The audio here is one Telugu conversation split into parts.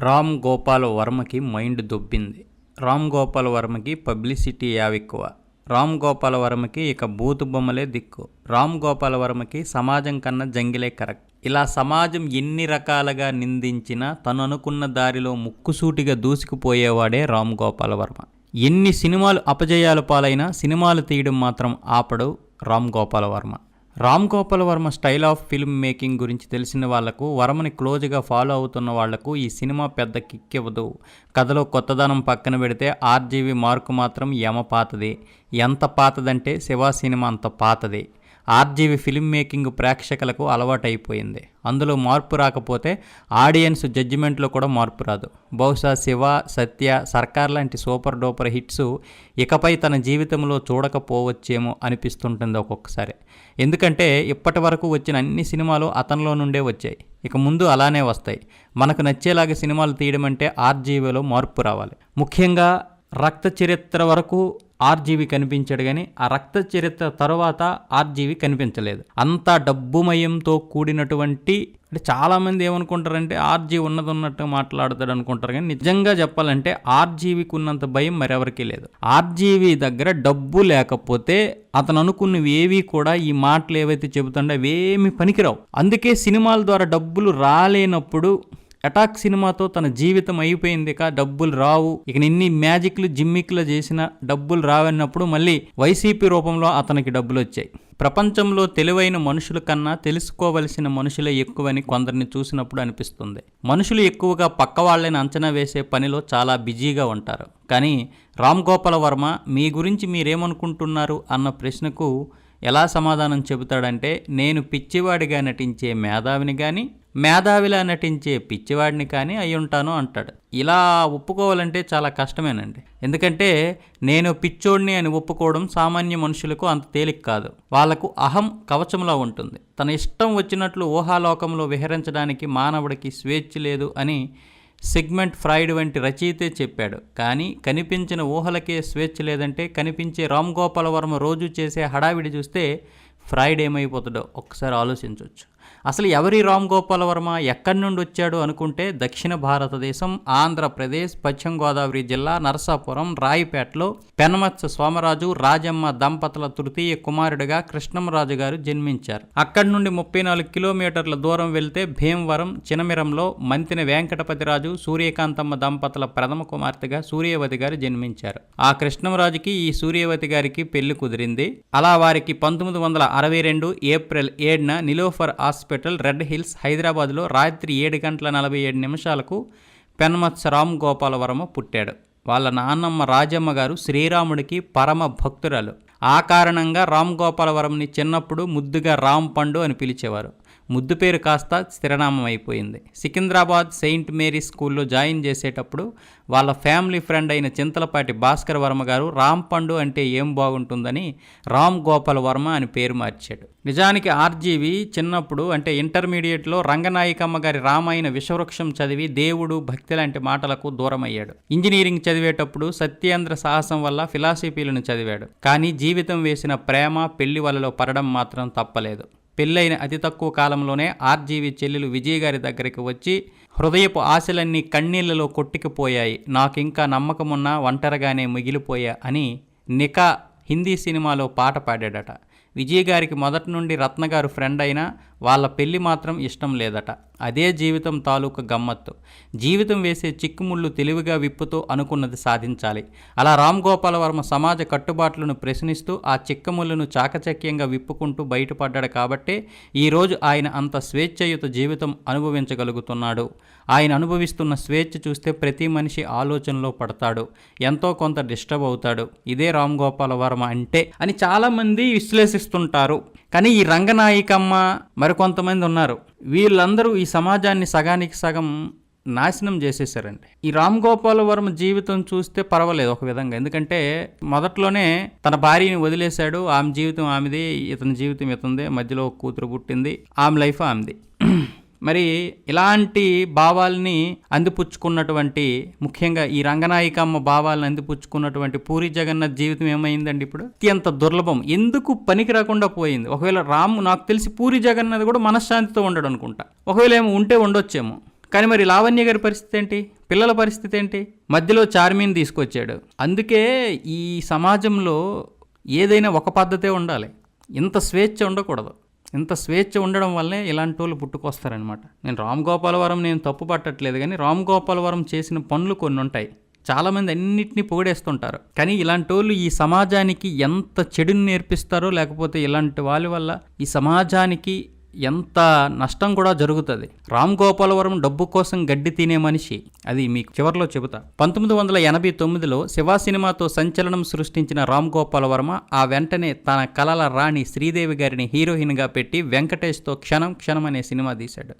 రామ్ గోపాల్ వర్మకి మైండ్ దొబ్బింది. రామ్ గోపాల్ వర్మకి పబ్లిసిటీ యావెక్కువ. రామ్ గోపాల్ వర్మకి ఇక బూతు బొమ్మలే దిక్కు. రామ్ గోపాల్ వర్మకి సమాజం కన్నా జంగిలే కరెక్ట్. ఇలా సమాజం ఎన్ని రకాలుగా నిందించినా తను అనుకున్న దారిలో ముక్కుసూటిగా దూసుకుపోయేవాడే రామ్ గోపాల్ వర్మ. ఎన్ని సినిమాలు అపజయాలు పాలైనా సినిమాలు తీయడం మాత్రం ఆపడు Ram Gopal Varma. Ram Gopal Varma style of film making గురించి తెలిసిన వాళ్ళకు వర్మని క్లోజ్గా ఫాలో అవుతున్న వాళ్ళకు ఈ సినిమా పెద్ద కిక్ ఇవ్వదు. కథలో కొత్తదనం పక్కన పెడితే ఆర్జీవి మార్కు మాత్రం యమ పాతది. ఎంత పాతదంటే శివ సినిమా అంత పాతది. ఆర్జీవి ఫిల్మ్ మేకింగ్ ప్రేక్షకులకు అలవాటైపోయింది. అందులో మార్పు రాకపోతే ఆడియన్స్ జడ్జిమెంట్లో కూడా మార్పు రాదు. బహుశా శివ సత్య సర్కార్ లాంటి సూపర్ డూపర్ హిట్స్ ఇకపై తన జీవితంలో చూడకపోవచ్చేమో అనిపిస్తుంటుంది ఒక్కొక్కసారి. ఎందుకంటే ఇప్పటి వరకు వచ్చిన అన్ని సినిమాలు అతనిలో నుండే వచ్చాయి. ఇక ముందు అలానే వస్తాయి. మనకు నచ్చేలాగా సినిమాలు తీయడం అంటే ఆర్జీవీలో మార్పు రావాలి. ముఖ్యంగా రక్త చరిత్ర వరకు ఆర్జీవి కనిపించాడు కానీ ఆ రక్త చరిత్ర తర్వాత ఆర్జీవి కనిపించలేదు. అంత డబ్బుమయంతో కూడినటువంటి అంటే చాలామంది ఏమనుకుంటారంటే ఆర్జీ ఉన్నది ఉన్నట్టు మాట్లాడతాడు అనుకుంటారు కానీ నిజంగా చెప్పాలంటే ఆర్జీవికి ఉన్నంత భయం మరెవరికీ లేదు. ఆర్జీవి దగ్గర డబ్బు లేకపోతే అతను అనుకున్నవి ఏవి కూడా ఈ మాటలు ఏవైతే చెబుతుండో అవేమి పనికిరావు. అందుకే సినిమాల ద్వారా డబ్బులు రాలేనప్పుడు అటాక్ సినిమాతో తన జీవితం అయిపోయింది ఇక డబ్బులు రావు. ఇక నిన్ని మ్యాజిక్లు జిమ్మిక్లు చేసిన డబ్బులు రావన్నప్పుడు మళ్ళీ వైసీపీ రూపంలో అతనికి డబ్బులు వచ్చాయి ప్రపంచంలో తెలివైన మనుషుల కన్నా తెలుసుకోవలసిన మనుషులే ఎక్కువని కొందరిని చూసినప్పుడు అనిపిస్తుంది. మనుషులు ఎక్కువగా పక్క వాళ్ళని అంచనా వేసే పనిలో చాలా బిజీగా ఉంటారు. కానీ రామ్ గోపాల వర్మ మీ గురించి మీరేమనుకుంటున్నారు? అన్న ప్రశ్నకు ఎలా సమాధానం చెబుతాడంటే నేను పిచ్చివాడిగా నటించే మేధావిని కానీ మేధావిలా నటించే పిచ్చివాడిని కానీ అయి ఉంటాను అంటాడు. ఇలా ఒప్పుకోవాలంటే చాలా కష్టమేనండి. ఎందుకంటే నేను పిచ్చోడిని అని ఒప్పుకోవడం సామాన్య మనుషులకు అంత తేలిక కాదు. వాళ్ళకు అహం కవచంలా ఉంటుంది. తన ఇష్టం వచ్చినట్లు ఊహాలోకంలో విహరించడానికి మానవుడికి స్వేచ్ఛ లేదు అని సిగ్మెంట్ ఫ్రాయిడ్ వంటి రచయితే చెప్పాడు. కానీ కనిపించిన ఊహలకే స్వేచ్ఛ లేదంటే కనిపించే రామ్ గోపాల వర్మ రోజు చేసే హడావిడి చూస్తే ఫ్రాయిడ్ ఏమైపోతాడో ఒక్కసారి ఆలోచించవచ్చు అసలు ఎవరి రామ్ గోపాల్ వర్మ ఎక్కడి నుండి వచ్చాడు అనుకుంటే దక్షిణ భారతదేశం ఆంధ్రప్రదేశ్ పశ్చిమ గోదావరి జిల్లా నరసాపురం రాయిపేటలో పెనమత్స సోమరాజు రాజమ్మ దంపతుల తృతీయ కుమారుడిగా కృష్ణమరాజు గారు జన్మించారు. అక్కడి నుండి ముప్పై నాలుగు కిలోమీటర్ల దూరం వెళ్తే భీమవరం చినమిరంలో మంతిన వెంకటపతిరాజు సూర్యకాంతమ్మ దంపతుల ప్రథమ కుమార్తెగా సూర్యవతి గారు జన్మించారు. ఆ కృష్ణమరాజుకి ఈ సూర్యవతి గారికి పెళ్ళి కుదిరింది. అలా వారికి పంతొమ్మిది వందల అరవై రెండు ఏప్రిల్ ఏడున నిలోఫర్ హాస్పిటల్ రెడ్ హిల్స్ హైదరాబాద్లో రాత్రి ఏడు గంటల నలభై ఏడు నిమిషాలకు పెన్మత్స రామ్ గోపాలవరమ పుట్టాడు. వాళ్ళ నాన్నమ్మ రాజమ్మ గారు శ్రీరాముడికి పరమ భక్తురాలు. ఆ కారణంగా రామ్ గోపాలవరంని చిన్నప్పుడు ముద్దుగా రామ్ పండు అని పిలిచేవారు. ముద్దు పేరు కాస్త స్థిరనామం అయిపోయింది సికింద్రాబాద్ సెయింట్ మేరీ స్కూల్లో జాయిన్ చేసేటప్పుడు వాళ్ళ ఫ్యామిలీ ఫ్రెండ్ అయిన చింతలపాటి భాస్కర్ వర్మ గారు రామ్ పండు అంటే ఏం బాగుంటుందని రామ్ గోపాల్ వర్మ అని పేరు మార్చాడు. నిజానికి ఆర్జీవి చిన్నప్పుడు అంటే ఇంటర్మీడియట్లో రంగనాయకమ్మ గారి రామాయణ విషవృక్షం చదివి దేవుడు భక్తి లాంటి మాటలకు దూరమయ్యాడు. ఇంజనీరింగ్ చదివేటప్పుడు సత్యేంద్ర సాహసం వల్ల ఫిలాసఫీలను చదివాడు. కానీ జీవితం వేసిన ప్రేమ పెళ్ళి వలలో పడడం మాత్రం తప్పలేదు. పెళ్ళైన అతి తక్కువ కాలంలోనే ఆర్జీవి చెల్లెలు విజయ్ గారి దగ్గరికి వచ్చి హృదయపు ఆశలన్నీ కన్నీళ్ళలో కొట్టుకుపోయాయి. నాకింకా నమ్మకమున్నా ఒంటరిగానే మిగిలిపోయా అని నికా హిందీ సినిమాలో పాట పాడాడట. విజయ్ గారికి మొదటి నుండి రత్నగారు ఫ్రెండ్ అయినా వాళ్ళ పెళ్ళి మాత్రం ఇష్టం లేదట. అదే జీవితం తాలూకు గమ్మత్తు. జీవితం వేసే చిక్కుముళ్ళు తెలివిగా విప్పుతూ అనుకున్నది సాధించాలి. అలా రామ్ గోపాల వర్మ సమాజ కట్టుబాట్లను ప్రశ్నిస్తూ ఆ చిక్కముళ్ళను చాకచక్యంగా విప్పుకుంటూ బయటపడ్డాడు కాబట్టే ఈరోజు ఆయన అంత స్వేచ్ఛయుత జీవితం అనుభవించగలుగుతున్నాడు. ఆయన అనుభవిస్తున్న స్వేచ్ఛ చూస్తే ప్రతి మనిషి ఆలోచనలో పడతాడు. ఎంతో కొంత డిస్టర్బ్ అవుతాడు. ఇదే రామ్ గోపాల వర్మ అంటే అని చాలామంది విశ్లేషిస్తుంటారు. కానీ ఈ రంగనాయికమ్మ మరికొంతమంది ఉన్నారు. వీళ్ళందరూ ఈ సమాజాన్ని సగానికి సగం నాశనం చేసేసారండి ఈ రామ్ గోపాల వర్మ జీవితం చూస్తే పర్వాలేదు ఒక విధంగా. ఎందుకంటే మొదట్లోనే తన భార్యని వదిలేశాడు. ఆమె జీవితం ఆమెది ఇతని జీవితం ఇతంది మధ్యలో కూతురు పుట్టింది. ఆమె లైఫ్ ఆమెది. మరి ఇలాంటి భావాల్ని అందిపుచ్చుకున్నటువంటి ముఖ్యంగా ఈ రంగనాయికమ్మ భావాలను అందిపుచ్చుకున్నటువంటి పూరి జగన్నాథ్ జీవితం ఏమైందండి ఇప్పుడు? అత్యంత దుర్లభం. ఎందుకు పనికి రాకుండా పోయింది? ఒకవేళ రాము నాకు తెలిసి పూరి జగన్నాథ్ కూడా మనశ్శాంతితో ఉండడు అనుకుంటా. ఒకవేళ ఏమో ఉంటే ఉండొచ్చేమో. కానీ మరి లావణ్య గారి పరిస్థితి ఏంటి? పిల్లల పరిస్థితి ఏంటి? మధ్యలో చార్మీన్ తీసుకొచ్చాడు. అందుకే ఈ సమాజంలో ఏదైనా ఒక పద్ధతే ఉండాలి. ఇంత స్వేచ్ఛ ఉండకూడదు. ఇంత స్వేచ్ఛ ఉండడం వల్లే ఇలాంటి వాళ్ళు పుట్టుకొస్తారనమాట నేను రామ్ గోపాలవరం నేను తప్పు పట్టట్లేదు కానీ రామ్ గోపాలవరం చేసిన పనులు కొన్ని ఉంటాయి. చాలామంది అన్నిటినీ పొగిడేస్తుంటారు. కానీ ఇలాంటి వాళ్ళు ఈ సమాజానికి ఎంత చెడుని నేర్పిస్తారో లేకపోతే ఇలాంటి వాళ్ళ వల్ల ఈ సమాజానికి ఎంత నష్టం కూడా జరుగుతుంది. రామ్ గోపాలవరం డబ్బు కోసం గడ్డి తినే మనిషి అది మీకు చివరిలో చెబుతా. పంతొమ్మిది వందల ఎనభై తొమ్మిదిలో శివ సినిమాతో సంచలనం సృష్టించిన రామ్ గోపాలవర్మ ఆ వెంటనే తన కలల రాణి శ్రీదేవి గారిని హీరోయిన్గా పెట్టి వెంకటేష్తో క్షణం క్షణం అనే సినిమా తీశాడు.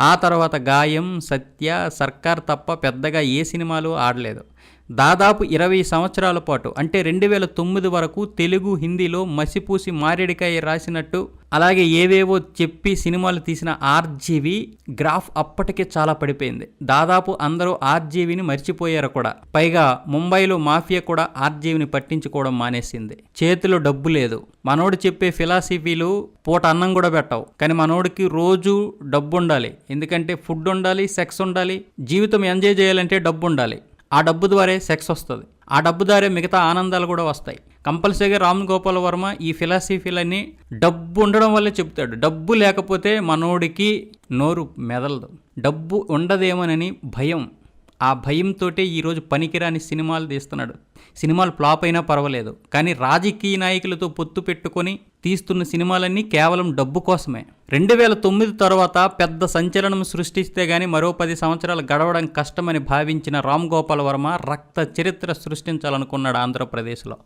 ఆ తర్వాత గాయం సత్య సర్కార్ తప్ప పెద్దగా ఏ సినిమాలు ఆడలేదు. దాదాపు ఇరవై సంవత్సరాల పాటు అంటే రెండు వేల తొమ్మిది వరకు తెలుగు హిందీలో మసిపూసి మారేడికాయ రాసినట్టు అలాగే ఏవేవో చెప్పి సినిమాలు తీసిన ఆర్జీవి గ్రాఫ్ అప్పటికే చాలా పడిపోయింది. దాదాపు అందరూ ఆర్జీవిని మర్చిపోయారు కూడా. పైగా ముంబైలో మాఫియా కూడా ఆర్జీవిని పట్టించుకోవడం మానేసింది. చేతిలో డబ్బు లేదు. మనోడు చెప్పే ఫిలాసఫీలు పూట అన్నం కూడా పెట్టవు. కానీ మనోడికి రోజు డబ్బు ఉండాలి ఎందుకంటే ఫుడ్ ఉండాలి సెక్స్ ఉండాలి జీవితం ఎంజాయ్ చేయాలంటే డబ్బు ఉండాలి ఆ డబ్బు ద్వారే సెక్స్ వస్తుంది. ఆ డబ్బు దారే మిగతా ఆనందాలు కూడా వస్తాయి. కంపల్సరీగా రామ్ గోపాల్ వర్మ ఈ ఫిలాసఫీలన్నీ డబ్బు ఉండడం వల్లే చెప్తాడు డబ్బు లేకపోతే మనోడికి నోరు మెదలదు. డబ్బు ఉండదేమోనని భయం. ఆ భయంతో ఈరోజు పనికిరాని సినిమాలు తీస్తున్నాడు. సినిమాలు ఫ్లాప్ అయినా పర్వాలేదు. కానీ రాజకీయ నాయకులతో పొత్తు పెట్టుకొని తీస్తున్న సినిమాలన్నీ కేవలం డబ్బు కోసమే. రెండు వేల తొమ్మిది తర్వాత పెద్ద సంచలనం సృష్టిస్తే గానీ మరో పది సంవత్సరాలు గడవడం కష్టమని భావించిన రామ్ గోపాల్ వర్మ రక్త చరిత్ర సృష్టించాలనుకున్నాడు ఆంధ్రప్రదేశ్లో.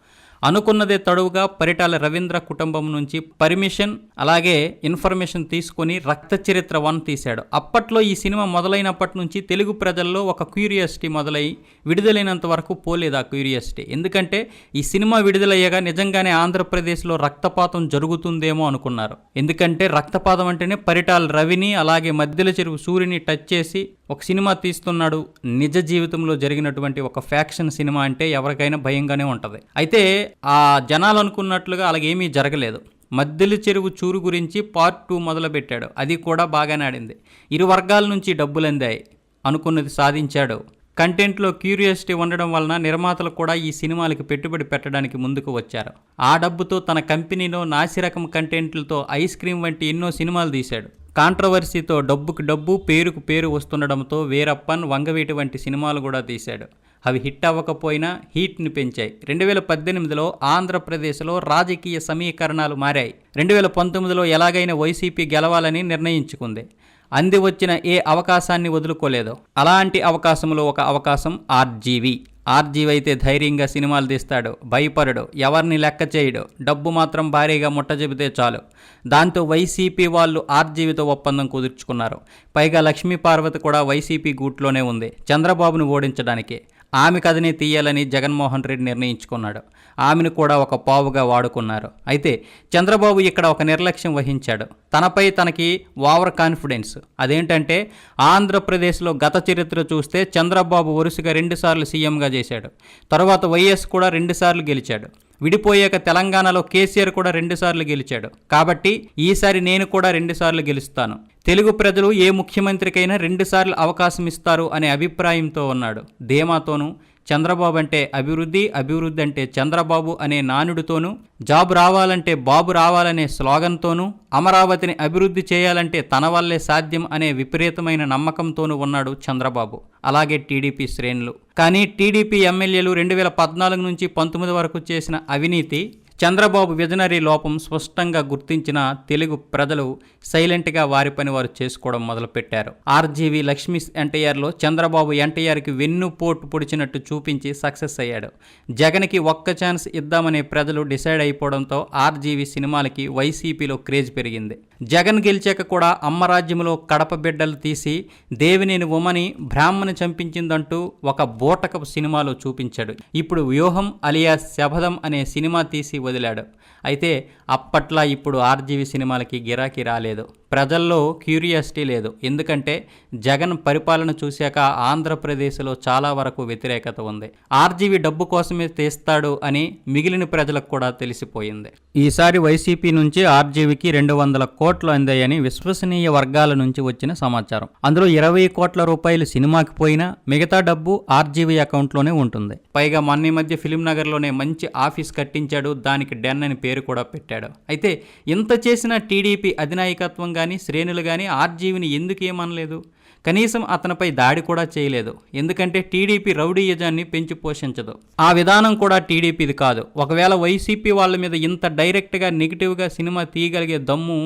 అనుకున్నదే తడువుగా పరిటాల రవీంద్ర కుటుంబం నుంచి పర్మిషన్ అలాగే ఇన్ఫర్మేషన్ తీసుకొని రక్త చరిత్ర వన్ తీశాడు. అప్పట్లో ఈ సినిమా మొదలైనప్పటి నుంచి తెలుగు ప్రజల్లో ఒక క్యూరియాసిటీ మొదలై విడుదలైనంత వరకు పోలేదు ఆ క్యూరియాసిటీ. ఎందుకంటే ఈ సినిమా విడుదలయ్యాక నిజంగానే ఆంధ్రప్రదేశ్లో రక్తపాతం జరుగుతుందేమో అనుకున్నారు. ఎందుకంటే రక్తపాతం అంటేనే పరిటాల రవిని అలాగే మధ్యల చెరువు సూర్యుని టచ్ చేసి ఒక సినిమా తీస్తున్నాడు. నిజ జీవితంలో జరిగినటువంటి ఒక ఫ్యాక్షన్ సినిమా అంటే ఎవరికైనా భయంగానే ఉంటుంది. అయితే ఆ జనాలు అనుకున్నట్లుగా అలాగేమీ జరగలేదు. మద్దెల చెరువు చూరు గురించి పార్ట్ టూ మొదలుపెట్టాడు. అది కూడా బాగానే ఆడింది. ఇరు వర్గాల నుంచి డబ్బులు అందాయి అనుకున్నది సాధించాడు. కంటెంట్లో క్యూరియాసిటీ ఉండడం వలన నిర్మాతలు కూడా ఈ సినిమాలకి పెట్టుబడి పెట్టడానికి ముందుకు వచ్చారు. ఆ డబ్బుతో తన కంపెనీలో నాసిరకం కంటెంట్లతో ఐస్ క్రీమ్ వంటి ఎన్నో సినిమాలు తీశాడు. కాంట్రవర్సీతో డబ్బుకు డబ్బు పేరుకు పేరు వస్తుండడంతో వీరప్పన్ వంగవీటి వంటి సినిమాలు కూడా తీశాడు. అవి హిట్ అవ్వకపోయినా హీట్ని పెంచాయి. రెండు వేల పద్దెనిమిదిలో ఆంధ్రప్రదేశ్లో రాజకీయ సమీకరణాలు మారాయి. రెండు వేల పంతొమ్మిదిలో ఎలాగైనా వైసీపీ గెలవాలని నిర్ణయించుకుంది. అంది వచ్చిన ఏ అవకాశాన్ని వదులుకోలేదు. అలాంటి అవకాశంలో ఒక అవకాశం ఆర్జీవి. ఆర్జీవి అయితే ధైర్యంగా సినిమాలు తీస్తాడు. భయపడడు. ఎవరిని లెక్క చేయడు. డబ్బు మాత్రం భారీగా ముట్ట చెబితే చాలు. దాంతో వైసీపీ వాళ్ళు ఆర్జీవితో ఒప్పందం కుదుర్చుకున్నారు. పైగా లక్ష్మీ పార్వతి కూడా వైసీపీ గూట్లోనే ఉంది. చంద్రబాబును ఓడించడానికి. ఆమె కథని తీయాలని జగన్మోహన్ రెడ్డి నిర్ణయించుకున్నాడు. ఆమెను కూడా ఒక పావుగా వాడుకున్నారు. అయితే చంద్రబాబు ఇక్కడ ఒక నిర్లక్ష్యం వహించాడు. తనపై తనకి ఓవర్ కాన్ఫిడెన్స్. అదేంటంటే ఆంధ్రప్రదేశ్లో గత చరిత్ర చూస్తే చంద్రబాబు వరుసగా రెండుసార్లు సీఎంగా చేశాడు. తర్వాత వైఎస్ కూడా రెండుసార్లు గెలిచాడు. విడిపోయాక తెలంగాణలో కేసీఆర్ కూడా రెండుసార్లు గెలిచాడు. కాబట్టి ఈసారి నేను కూడా రెండుసార్లు గెలుస్తాను. తెలుగు ప్రజలు ఏ ముఖ్యమంత్రికైనా రెండుసార్లు అవకాశం ఇస్తారు అనే అభిప్రాయంతో ఉన్నాడు. ధీమాతోనూ చంద్రబాబు అంటే అభివృద్ధి అభివృద్ధి అంటే చంద్రబాబు అనే నానుడితోనూ జాబ్ రావాలంటే బాబు రావాలనే స్లోగన్తోనూ అమరావతిని అభివృద్ధి చేయాలంటే తన వల్లే సాధ్యం అనే విపరీతమైన నమ్మకంతోనూ ఉన్నాడు చంద్రబాబు. అలాగే టీడీపీ శ్రేణులు. కానీ టీడీపీ ఎమ్మెల్యేలు రెండు వేల పద్నాలుగు నుంచి పంతొమ్మిది వరకు చేసిన అవినీతి చంద్రబాబు విజనరీ లోపం స్పష్టంగా గుర్తించిన తెలుగు ప్రజలు సైలెంట్గా వారి పని వారు చేసుకోవడం మొదలుపెట్టారు. ఆర్జీవి లక్ష్మీ ఎన్టీఆర్లో చంద్రబాబు ఎన్టీఆర్కి వెన్నుపోటు పొడిచినట్టు చూపించి సక్సెస్ అయ్యాడు. జగన్కి ఒక్క ఛాన్స్ ఇద్దామనే ప్రజలు డిసైడ్ అయిపోవడంతో ఆర్జీవి సినిమాలకి వైసీపీలో క్రేజ్ పెరిగింది. జగన్ గెలిచాక కూడా అమ్మరాజ్యంలో కడప బిడ్డలు తీసి దేవినేని ఉమని బ్రాహ్మణి చంపించిందంటూ ఒక బూటకపు సినిమాలో చూపించాడు. ఇప్పుడు వ్యూహం అలియా శబదం అనే సినిమా తీసి వదిలాడు. అయితే అప్పట్లా ఇప్పుడు ఆర్జీవి సినిమాలకి గిరాకీ రాలేదు. ప్రజల్లో క్యూరియాసిటీ లేదు. ఎందుకంటే జగన్ పరిపాలన చూశాక ఆంధ్రప్రదేశ్లో చాలా వరకు వ్యతిరేకత ఉంది. ఆర్జీవి డబ్బు కోసమే తీస్తాడు అని మిగిలిన ప్రజలకు కూడా తెలిసిపోయింది. ఈసారి వైసీపీ నుంచి ఆర్జీవికి రెండు వందల కోట్లు అందాయని విశ్వసనీయ వర్గాల నుంచి వచ్చిన సమాచారం. అందులో ఇరవై కోట్ల రూపాయలు సినిమాకి పోయినా మిగతా డబ్బు ఆర్జీవీ అకౌంట్లోనే ఉంటుంది. పైగా మొన్న మధ్య ఫిలిం నగర్లోనే మంచి ఆఫీస్ కట్టించాడు. దానికి డెన్ అని పేరు కూడా పెట్టాడు. అయితే ఇంత చేసిన టీడీపీ అధినాయకత్వంగా కానీ శ్రేణులు కానీ ఆర్జీవిని ఎందుకు ఏమనలేదు? కనీసం అతనిపై దాడి కూడా చేయలేదు. ఎందుకంటే టీడీపీ రౌడీయజాన్ని పెంచి పోషించదు. ఆ విధానం కూడా టీడీపీది కాదు. ఒకవేళ వైసీపీ వాళ్ళ మీద ఇంత డైరెక్ట్గా నెగిటివ్గా సినిమా తీయగలిగే దమ్ము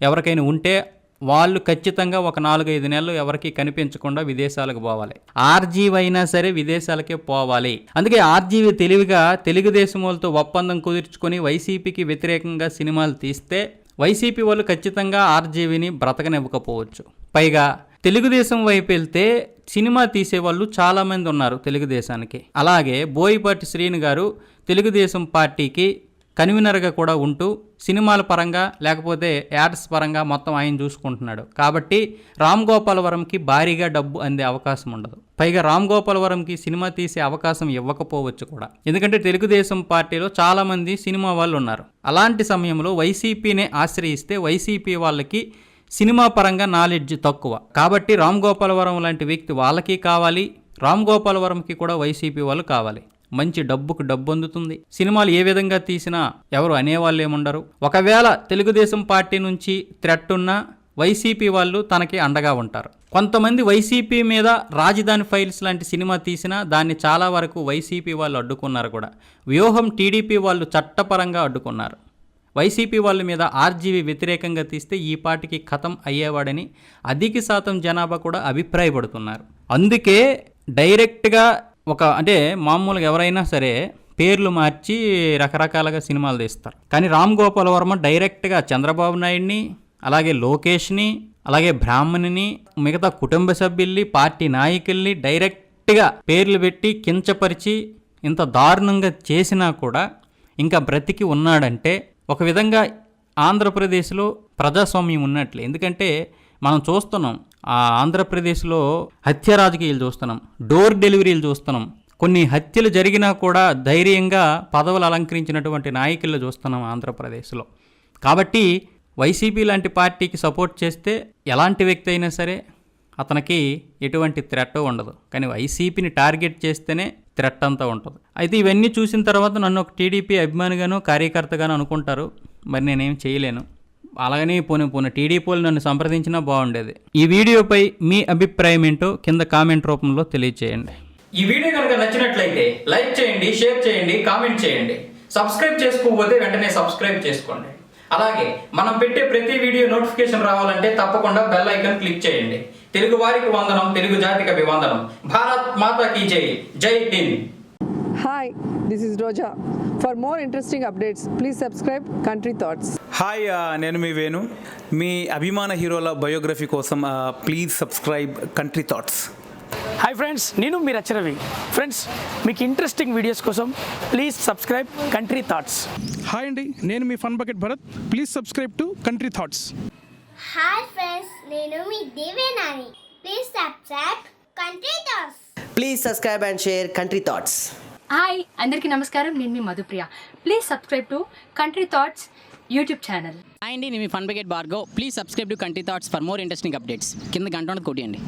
ఎవరికైనా ఉంటే వాళ్ళు ఖచ్చితంగా ఒక నాలుగైదు నెలలు ఎవరికి కనిపించకుండా విదేశాలకు పోవాలి. ఆర్జీవి అయినా సరే విదేశాలకే పోవాలి. అందుకే ఆర్జీవి తెలివిగా తెలుగుదేశం వాళ్ళతో ఒప్పందం కుదుర్చుకొని వైసీపీకి వ్యతిరేకంగా సినిమాలు తీస్తే వైసీపీ వాళ్ళు ఖచ్చితంగా ఆర్జీవీని బ్రతకనివ్వకపోవచ్చు. పైగా తెలుగుదేశం వైపు వెళ్తే సినిమా తీసేవాళ్ళు చాలామంది ఉన్నారు తెలుగుదేశానికి. అలాగే బోయిపాటి శ్రీను గారు తెలుగుదేశం పార్టీకి కన్వీనర్గా కూడా ఉంటూ సినిమాల పరంగా లేకపోతే యాడ్స్ పరంగా మొత్తం ఆయన చూసుకుంటున్నాడు. కాబట్టి రామ్ గోపాలవరంకి భారీగా డబ్బు అందే అవకాశం ఉండదు. పైగా రామ్ గోపాలవరంకి సినిమా తీసే అవకాశం ఇవ్వకపోవచ్చు కూడా. ఎందుకంటే తెలుగుదేశం పార్టీలో చాలామంది సినిమా వాళ్ళు ఉన్నారు. అలాంటి సమయంలో వైసీపీనే ఆశ్రయిస్తే వైసీపీ వాళ్ళకి సినిమా పరంగా నాలెడ్జ్ తక్కువ. కాబట్టి రామ్ గోపాలవరం లాంటి వ్యక్తి వాళ్ళకి కావాలి. రామ్ గోపాలవరంకి కూడా వైసీపీ వాళ్ళు కావాలి. మంచి డబ్బుకు డబ్బు అందుతుంది సినిమాలు ఏ విధంగా తీసినా ఎవరు అనేవాళ్ళేముండరు. ఒకవేళ తెలుగుదేశం పార్టీ నుంచి థ్రెట్ ఉన్నా వైసీపీ వాళ్ళు తనకి అండగా ఉంటారు. కొంతమంది వైసీపీ మీద రాజధాని ఫైల్స్ లాంటి సినిమా తీసినా దాన్ని చాలా వరకు వైసీపీ వాళ్ళు అడ్డుకున్నారు కూడా. వ్యూహం టీడీపీ వాళ్ళు చట్టపరంగా అడ్డుకున్నారు. వైసీపీ వాళ్ళ మీద ఆర్జీవీ వ్యతిరేకంగా తీస్తే ఈ పార్టీకి ఖతం అయ్యేవాడని అధిక శాతం జనాభా కూడా అభిప్రాయపడుతున్నారు. అందుకే డైరెక్ట్గా ఒక అంటే మామూలుగా ఎవరైనా సరే పేర్లు మార్చి రకరకాలుగా సినిమాలు తీస్తారు. కానీ రామ్ గోపాల్ వర్మ డైరెక్ట్గా చంద్రబాబు నాయుడిని అలాగే లోకేష్ని అలాగే బ్రాహ్మణిని మిగతా కుటుంబ సభ్యుల్ని పార్టీ నాయకుల్ని డైరెక్ట్గా పేర్లు పెట్టి కించపరిచి ఇంత దారుణంగా చేసినా కూడా ఇంకా బ్రతికి ఉన్నాడంటే ఒక విధంగా ఆంధ్రప్రదేశ్లో ప్రజాస్వామ్యం ఉన్నట్లే. ఎందుకంటే మనం చూస్తున్నాం ఆ ఆంధ్రప్రదేశ్లో హత్య రాజకీయాలు చూస్తున్నాం డోర్ డెలివరీలు చూస్తున్నాం కొన్ని హత్యలు జరిగినా కూడా ధైర్యంగా పదవులు అలంకరించినటువంటి నాయకులు చూస్తున్నాం ఆంధ్రప్రదేశ్లో. కాబట్టి వైసీపీ లాంటి పార్టీకి సపోర్ట్ చేస్తే ఎలాంటి వ్యక్తి అయినా సరే అతనికి ఎటువంటి థ్రెట్ ఉండదు. కానీ వైసీపీని టార్గెట్ చేస్తేనే థ్రెట్ అంతా ఉంటుంది. అయితే ఇవన్నీ చూసిన తర్వాత నన్ను ఒక టీడీపీ అభిమానిగాను కార్యకర్తగాను అనుకుంటారు. మరి నేనేం చేయలేను. అలాగని పోనీ పోనీ టీడీపీలు నన్ను సంప్రదించినా బాగుండేది. ఈ వీడియోపై మీ అభిప్రాయం ఏంటో కింద కామెంట్ రూపంలో తెలియజేయండి ఈ వీడియో కనుక నచ్చినట్లయితే లైక్ చేయండి షేర్ చేయండి కామెంట్ చేయండి. సబ్స్క్రైబ్ చేసుకోకపోతే వెంటనే సబ్స్క్రైబ్ చేసుకోండి. అలాగే మనం పెట్టే ప్రతి వీడియో నోటిఫికేషన్ రావాలంటే తప్పకుండా బెల్ ఐకాన్ క్లిక్ చేయండి. తెలుగు వారికి వందనం తెలుగు జాతికి అభివందనం. భారత్ మాతా కీ జై. జై Hind. Hi, this is Roja. For more interesting updates, please subscribe Country Thoughts. Hi నేను మీ వేణు. మీ అభిమాన హీరోల బయోగ్రఫీ కోసం please subscribe Country Thoughts hi friends నేను మీ రచరవి. ఫ్రెండ్స్ మీకు ఇంట్రెస్టింగ్ వీడియోస్ కోసం please subscribe Country Thoughts hi అండి నేను మీ Fun Bucket Bharath. Please subscribe to Country Thoughts hi friends నేను మీ దేవేనాని. Please subscribe Country Thoughts Please subscribe and share Country Thoughts. Hi అందరికీ నమస్కారం. నేను మీ Madhupriya. Please subscribe to Country Thoughts YouTube channel hi అండి నేను మీ fun bucket బార్గో please subscribe to Country Thoughts for more interesting updates కింద గంట కొట్టియండి.